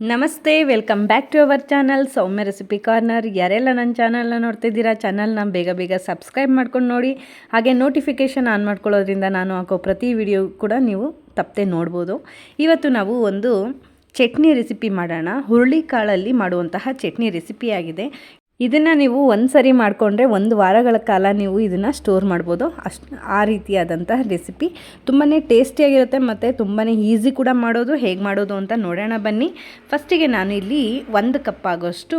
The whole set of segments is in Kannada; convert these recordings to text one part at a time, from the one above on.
ನಮಸ್ತೆ welcome back to our channel Soumya recipe corner ಯಾರೆಲ್ಲ ನನ್ನ ಚಾನಲ್ನ ನೋಡ್ತಿದ್ದೀರಾ ಚಾನಲ್ನ ಬೇಗ ಬೇಗ ಸಬ್ಸ್ಕ್ರೈಬ್ ಮಾಡ್ಕೊಂಡು ನೋಡಿ. ಹಾಗೆ ನೋಟಿಫಿಕೇಷನ್ ಆನ್ ಮಾಡ್ಕೊಳ್ಳೋದ್ರಿಂದ ನಾನು ಹಾಕೋ ಪ್ರತಿ ವಿಡಿಯೋ ಕೂಡ ನೀವು ತಪ್ಪದೆ ನೋಡ್ಬೋದು. ಇವತ್ತು ನಾವು ಒಂದು ಚಟ್ನಿ ರೆಸಿಪಿ ಮಾಡೋಣ. ಹುರುಳಿಕಾಳಲ್ಲಿ ಮಾಡುವಂತಹ ಚಟ್ನಿ ರೆಸಿಪಿಯಾಗಿದೆ ಇದನ್ನು ನೀವು ಒಂದು ಸರಿ ಮಾಡಿಕೊಂಡ್ರೆ ಒಂದು ವಾರಗಳ ಕಾಲ ನೀವು ಇದನ್ನು ಸ್ಟೋರ್ ಮಾಡ್ಬೋದು. ಅಷ್ಟು ಆ ರೀತಿಯಾದಂತಹ ರೆಸಿಪಿ ತುಂಬಾ ಟೇಸ್ಟಿಯಾಗಿರುತ್ತೆ ಮತ್ತು ತುಂಬಾ ಈಸಿ ಕೂಡ ಮಾಡೋದು. ಹೇಗೆ ಮಾಡೋದು ಅಂತ ನೋಡೋಣ ಬನ್ನಿ. ಫಸ್ಟಿಗೆ ನಾನು ಇಲ್ಲಿ ಒಂದು ಕಪ್ ಆಗೋಷ್ಟು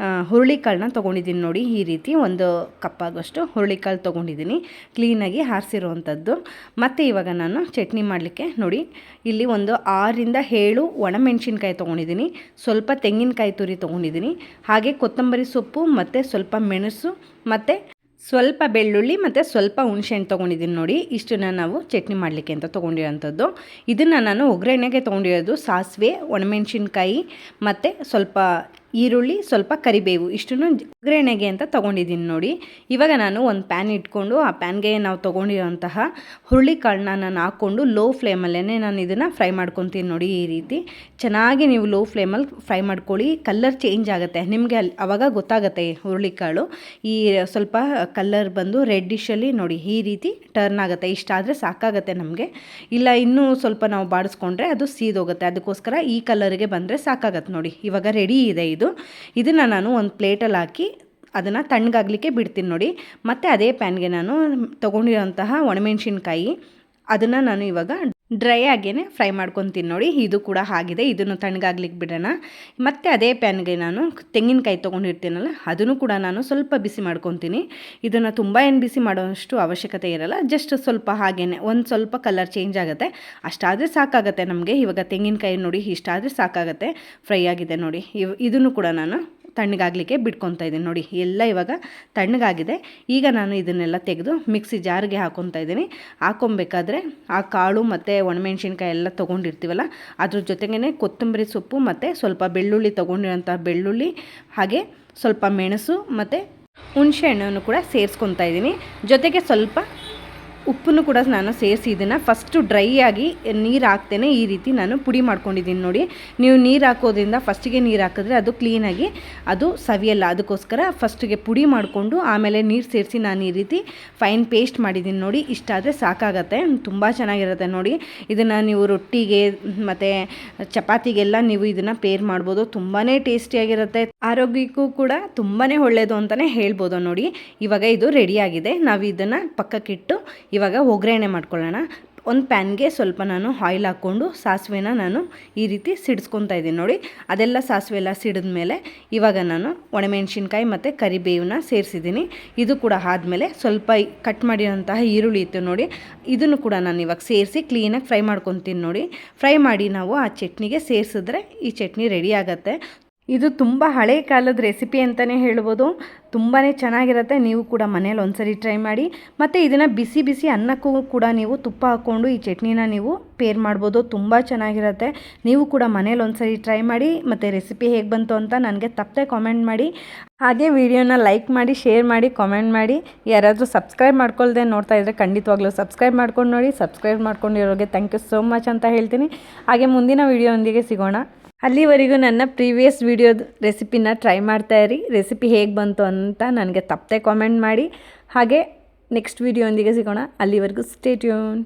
ಆ, ಹುರುಳಿಕಾಳನ್ನ ತೊಗೊಂಡಿದ್ದೀನಿ ನೋಡಿ. ಈ ರೀತಿ ಒಂದು ಕಪ್ ಆಗೋಷ್ಟು ಹುರುಳಿಕಾಳು ತೊಗೊಂಡಿದ್ದೀನಿ. ಕ್ಲೀನಾಗಿ ಹಾರಿಸಿರುವಂಥದ್ದು ಮತ್ತು ಇವಾಗ ನಾನು ಚಟ್ನಿ ಮಾಡಲಿಕ್ಕೆ ನೋಡಿ ಇಲ್ಲಿ ಒಂದು ಆರರಿಂದ ಏಳು ಒಣಮೆಣಸಿನ್ಕಾಯಿ ತೊಗೊಂಡಿದ್ದೀನಿ. ಸ್ವಲ್ಪ ತೆಂಗಿನಕಾಯಿ ತುರಿ ತೊಗೊಂಡಿದ್ದೀನಿ. ಹಾಗೆ ಕೊತ್ತಂಬರಿ ಸೊಪ್ಪು ಮತ್ತು ಸ್ವಲ್ಪ ಮೆಣಸು, ಮತ್ತು ಸ್ವಲ್ಪ ಬೆಳ್ಳುಳ್ಳಿ, ಮತ್ತು ಸ್ವಲ್ಪ ಹುಣಸೆಹಣ್ಣು ತೊಗೊಂಡಿದ್ದೀನಿ ನೋಡಿ. ಇಷ್ಟನ್ನು ನಾವು ಚಟ್ನಿ ಮಾಡಲಿಕ್ಕೆ ಅಂತ ತೊಗೊಂಡಿರೋಂಥದ್ದು. ಇದನ್ನು ನಾನು ಒಗ್ಗರಣೆಗೆ ತೊಗೊಂಡಿರೋದು ಸಾಸಿವೆ, ಒಣಮೆಣಸಿನ್ಕಾಯಿ, ಮತ್ತು ಸ್ವಲ್ಪ ಈರುಳ್ಳಿ ಸ್ವಲ್ಪ ಕರಿಬೇವು, ಇಷ್ಟನ್ನು ಒಗ್ಗರಣೆಗೆ ಅಂತ ತೊಗೊಂಡಿದ್ದೀನಿ ನೋಡಿ. ಇವಾಗ ನಾನು ಒಂದು ಪ್ಯಾನ್ ಇಟ್ಕೊಂಡು ಆ ಪ್ಯಾನ್ಗೆ ನಾವು ತೊಗೊಂಡಿರೋಂತಹ ಹುರುಳಿಕಾಳನ್ನ ನಾನು ಹಾಕ್ಕೊಂಡು ಲೋ ಫ್ಲೇಮಲ್ಲೇ ನಾನು ಇದನ್ನು ಫ್ರೈ ಮಾಡ್ಕೊತೀನಿ ನೋಡಿ ಈ ರೀತಿ. ಚೆನ್ನಾಗಿ ನೀವು ಲೋ ಫ್ಲೇಮಲ್ಲಿ ಫ್ರೈ ಮಾಡ್ಕೊಳ್ಳಿ ಕಲರ್ ಚೇಂಜ್ ಆಗುತ್ತೆ. ನಿಮಗೆ ಅಲ್ಲಿ ಅವಾಗ ಗೊತ್ತಾಗುತ್ತೆ ಹುರುಳಿಕಾಳು. ಈ ಸ್ವಲ್ಪ ಕಲರ್ ಬಂದು ರೆಡ್ಡಿಶಲ್ಲಿ ನೋಡಿ ಈ ರೀತಿ ಟರ್ನ್ ಆಗುತ್ತೆ. ಇಷ್ಟಾದರೆ ಸಾಕಾಗುತ್ತೆ ನಮಗೆ. ಇಲ್ಲ ಇನ್ನೂ ಸ್ವಲ್ಪ ನಾವು ಬಾಡಿಸ್ಕೊಂಡ್ರೆ ಅದು ಸೀದೋಗುತ್ತೆ. ಅದಕ್ಕೋಸ್ಕರ ಈ ಕಲರ್ಗೆ ಬಂದರೆ ಸಾಕಾಗತ್ತೆ ನೋಡಿ. ಇವಾಗ ರೆಡಿ ಇದೆ ಇದು. ಇದನ್ನು ನಾನು ಒಂದು ಪ್ಲೇಟಲ್ಲಿ ಹಾಕಿ ಅದನ್ನು ತಣ್ಣಗಾಗಲಿಕ್ಕೆ ಬಿಡ್ತೀನಿ ನೋಡಿ. ಮತ್ತು ಅದೇ ಪ್ಯಾನ್ಗೆ ನಾನು ತೊಗೊಂಡಿರೋಂತಹ ಒಣಮೆಣ್ಸಿನ್ಕಾಯಿ. ಅದನ್ನು ನಾನು ಇವಾಗ ಡ್ರೈ ಆಗೇ ಫ್ರೈ ಮಾಡ್ಕೊತೀನಿ ನೋಡಿ. ಇದು ಕೂಡ ಆಗಿದೆ. ಇದನ್ನು ತಣ್ಣಗಾಗ್ಲಿಕ್ಕೆ ಬಿಡೋಣ. ಮತ್ತು ಅದೇ ಪ್ಯಾನ್ಗೆ ನಾನು ತೆಂಗಿನಕಾಯಿ ತೊಗೊಂಡಿರ್ತೀನಲ್ಲ, ಅದನ್ನು ಕೂಡ ನಾನು ಸ್ವಲ್ಪ ಬಿಸಿ ಮಾಡ್ಕೊತೀನಿ. ಇದನ್ನು ತುಂಬ ಏನು ಬಿಸಿ ಮಾಡೋಷ್ಟು ಅವಶ್ಯಕತೆ ಇರಲ್ಲ. ಜಸ್ಟ್ ಸ್ವಲ್ಪ ಹಾಗೇ ಒಂದು ಸ್ವಲ್ಪ ಕಲರ್ ಚೇಂಜ್ ಆಗುತ್ತೆ. ಅಷ್ಟಾದರೆ ಸಾಕಾಗುತ್ತೆ ನಮಗೆ. ಇವಾಗ ತೆಂಗಿನಕಾಯಿ ನೋಡಿ, ಇಷ್ಟಾದರೆ ಸಾಕಾಗುತ್ತೆ. ಫ್ರೈ ಆಗಿದೆ ನೋಡಿ. ಇವ್, ಇದನ್ನು ಕೂಡ ನಾನು ತಣ್ಣಗಾಗಲಿಕ್ಕೆ ಬಿಟ್ಕೊತಾ ಇದ್ದೀನಿ. ನೋಡಿ, ಎಲ್ಲ ಇವಾಗ ತಣ್ಣಗಾಗಿದೆ. ಈಗ ನಾನು ಇದನ್ನೆಲ್ಲ ತೆಗೆದು ಮಿಕ್ಸಿ ಜಾರ್ಗೆ ಹಾಕ್ಕೊತಾ ಇದ್ದೀನಿ. ಹಾಕ್ಕೊಬೇಕಾದ್ರೆ ಆ ಕಾಳು ಮತ್ತು ಒಣಮೆಣ್ಸಿನ್ಕಾಯಿ ಎಲ್ಲ ತೊಗೊಂಡಿರ್ತೀವಲ್ಲ, ಅದ್ರ ಜೊತೆಗೇ ಕೊತ್ತಂಬರಿ ಸೊಪ್ಪು ಮತ್ತು ಸ್ವಲ್ಪ ಬೆಳ್ಳುಳ್ಳಿ ತೊಗೊಂಡಿರೋಂಥ ಬೆಳ್ಳುಳ್ಳಿ, ಹಾಗೆ ಸ್ವಲ್ಪ ಮೆಣಸು ಮತ್ತು ಹುಣಸೆ ಹಣ್ಣನ್ನು ಕೂಡ ಸೇರಿಸ್ಕೊತಾ ಇದ್ದೀನಿ. ಜೊತೆಗೆ ಸ್ವಲ್ಪ ಉಪ್ಪನ್ನು ಕೂಡ ನಾನು ಸೇರಿಸಿ ಇದನ್ನು. ಫಸ್ಟು ಡ್ರೈ ಆಗಿ ನೀರು ಹಾಕ್ತೇನೆ. ಈ ರೀತಿ ನಾನು ಪುಡಿ ಮಾಡ್ಕೊಂಡಿದ್ದೀನಿ ನೋಡಿ. ನೀವು ನೀರು ಹಾಕೋದ್ರಿಂದ ಫಸ್ಟಿಗೆ ನೀರು ಹಾಕಿದ್ರೆ ಅದು ಕ್ಲೀನಾಗಿ ಅದು ಸವಿಯಲ್ಲ. ಅದಕ್ಕೋಸ್ಕರ ಫಸ್ಟಿಗೆ ಪುಡಿ ಮಾಡಿಕೊಂಡು ಆಮೇಲೆ ನೀರು ಸೇರಿಸಿ ನಾನು ಈ ರೀತಿ ಫೈನ್ ಪೇಸ್ಟ್ ಮಾಡಿದ್ದೀನಿ ನೋಡಿ. ಇಷ್ಟಾದರೆ ಸಾಕಾಗತ್ತೆ. ತುಂಬ ಚೆನ್ನಾಗಿರುತ್ತೆ ನೋಡಿ. ಇದನ್ನು ನೀವು ರೊಟ್ಟಿಗೆ, ಮತ್ತು ಚಪಾತಿಗೆಲ್ಲ ನೀವು ಇದನ್ನು ಪೇರ್ ಮಾಡ್ಬೋದು. ತುಂಬಾ ಟೇಸ್ಟಿಯಾಗಿರುತ್ತೆ ಆರೋಗ್ಯಕ್ಕೂ ಕೂಡ ತುಂಬಾ ಒಳ್ಳೆಯದು ಅಂತಲೇ ಹೇಳ್ಬೋದು ನೋಡಿ. ಇವಾಗ ಇದು ರೆಡಿಯಾಗಿದೆ ನಾವು ಇದನ್ನು ಪಕ್ಕಕ್ಕಿಟ್ಟು ಇವಾಗ ಒಗ್ಗರಣೆ ಮಾಡ್ಕೊಳ್ಳೋಣ. ಒಂದು ಪ್ಯಾನ್ಗೆ ಸ್ವಲ್ಪ ನಾನು ಆಯಿಲ್ ಹಾಕ್ಕೊಂಡು ಸಾಸಿವೆನ ನಾನು ಈ ರೀತಿ ಸಿಡಿಸ್ಕೊತಾ ಇದ್ದೀನಿ. ನೋಡಿ, ಅದೆಲ್ಲ ಸಾಸಿವೆ ಎಲ್ಲ ಸಿಡಿದ ಮೇಲೆ ಇವಾಗ ನಾನು ಒಣಮೆಣಸಿನ್ಕಾಯಿ ಮತ್ತು ಕರಿಬೇವನ್ನ ಸೇರಿಸಿದ್ದೀನಿ. ಇದು ಕೂಡ ಆದಮೇಲೆ ಸ್ವಲ್ಪ ಕಟ್ ಮಾಡಿರೋಂತಹ ಈರುಳ್ಳಿ ಇತ್ತು ನೋಡಿ, ಇದನ್ನು ಕೂಡ ನಾನು ಇವಾಗ ಸೇರಿಸಿ ಕ್ಲೀನಾಗಿ ಫ್ರೈ ಮಾಡ್ಕೊತೀನಿ ನೋಡಿ. ಫ್ರೈ ಮಾಡಿ ನಾವು ಆ ಚಟ್ನಿಗೆ ಸೇರಿಸಿದ್ರೆ ಈ ಚಟ್ನಿ ರೆಡಿ ಆಗುತ್ತೆ. ಇದು ತುಂಬ ಹಳೆ ಕಾಲದ ರೆಸಿಪಿ ಅಂತಲೇ ಹೇಳ್ಬೋದು. ತುಂಬಾ ಚೆನ್ನಾಗಿರುತ್ತೆ. ನೀವು ಕೂಡ ಮನೇಲಿ ಒಂದ್ಸರಿ ಟ್ರೈ ಮಾಡಿ. ಮತ್ತು ಇದನ್ನು ಬಿಸಿ ಬಿಸಿ ಅನ್ನಕ್ಕೂ ಕೂಡ ನೀವು ತುಪ್ಪ ಹಾಕ್ಕೊಂಡು ಈ ಚಟ್ನಿನ ನೀವು ಪೇರ್ ಮಾಡ್ಬೋದು. ತುಂಬ ಚೆನ್ನಾಗಿರುತ್ತೆ. ನೀವು ಕೂಡ ಮನೇಲಿ ಒಂದ್ಸರಿ ಟ್ರೈ ಮಾಡಿ. ಮತ್ತು ರೆಸಿಪಿ ಹೇಗೆ ಬಂತು ಅಂತ ನನಗೆ ತಪ್ಪದೆ ಕಾಮೆಂಟ್ ಮಾಡಿ. ಹಾಗೆ ವಿಡಿಯೋನ ಲೈಕ್ ಮಾಡಿ, ಶೇರ್ ಮಾಡಿ, ಕಾಮೆಂಟ್ ಮಾಡಿ. ಯಾರಾದರೂ ಸಬ್ಸ್ಕ್ರೈಬ್ ಮಾಡ್ಕೊಳ್ದೆ ನೋಡ್ತಾ ಇದ್ದರೆ ಖಂಡಿತವಾಗ್ಲೂ ಸಬ್ಸ್ಕ್ರೈಬ್ ಮಾಡ್ಕೊಂಡು ನೋಡಿ. ಸಬ್ಸ್ಕ್ರೈಬ್ ಮಾಡ್ಕೊಂಡಿರೋರಿಗೆ ಥ್ಯಾಂಕ್ ಯು ಸೋ ಮಚ್ ಅಂತ ಹೇಳ್ತೀನಿ. ಹಾಗೆ ಮುಂದಿನ ವಿಡಿಯೋದೊಂದಿಗೆ ಸಿಗೋಣ. ಅಲ್ಲಿವರೆಗೂ ನನ್ನ ಪ್ರೀವಿಯಸ್ ವಿಡಿಯೋದ ರೆಸಿಪಿನ ಟ್ರೈ ಮಾಡ್ತಾ ಇರಿ. ರೆಸಿಪಿ ಹೇಗೆ ಬಂತು ಅಂತ ನನಗೆ ತಪ್ಪದೆ ಕಾಮೆಂಟ್ ಮಾಡಿ. ಹಾಗೆ ನೆಕ್ಸ್ಟ್ ವಿಡಿಯೋಂದಿಗೆ ಸಿಗೋಣ. ಅಲ್ಲಿವರೆಗೂ ಸ್ಟೇ ಟ್ಯೂನ್